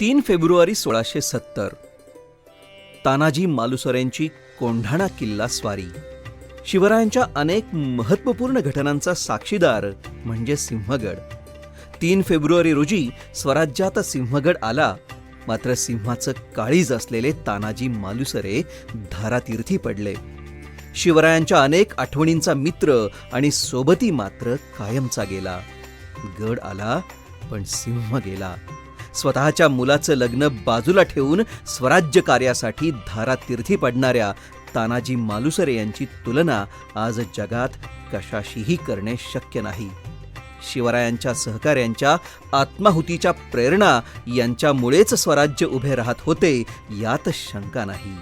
तीन फेब्रुवारी सोळाशे सत्तर. तानाजी मालुसरेंची कोंढाणा किल्ला स्वारी. शिवरायांच्या अनेक महत्त्वपूर्ण घटनांचा साक्षीदार म्हणजे सिंहगड. तीन फेब्रुवारी रोजी स्वराज्यात सिंहगड आला मात्र सिंहाचं काळीज असलेले तानाजी मालुसरे धारातीर्थी पडले. शिवरायांच्या अनेक आठवणींचा मित्र आणि सोबती मात्र कायमचा गेला. गड आला पण सिंह गेला. स्वतःच्या मुलाचं लग्न बाजूला ठेवून स्वराज्य कार्यासाठी धारातीर्थी पडणाऱ्या तानाजी मालुसरे यांची तुलना आज जगात कशाशीही करणे शक्य नाही. शिवरायांच्या सहकाऱ्यांच्या आत्माहुतीच्या प्रेरणा यांच्यामुळेच स्वराज्य उभे राहत होते यात शंका नाही.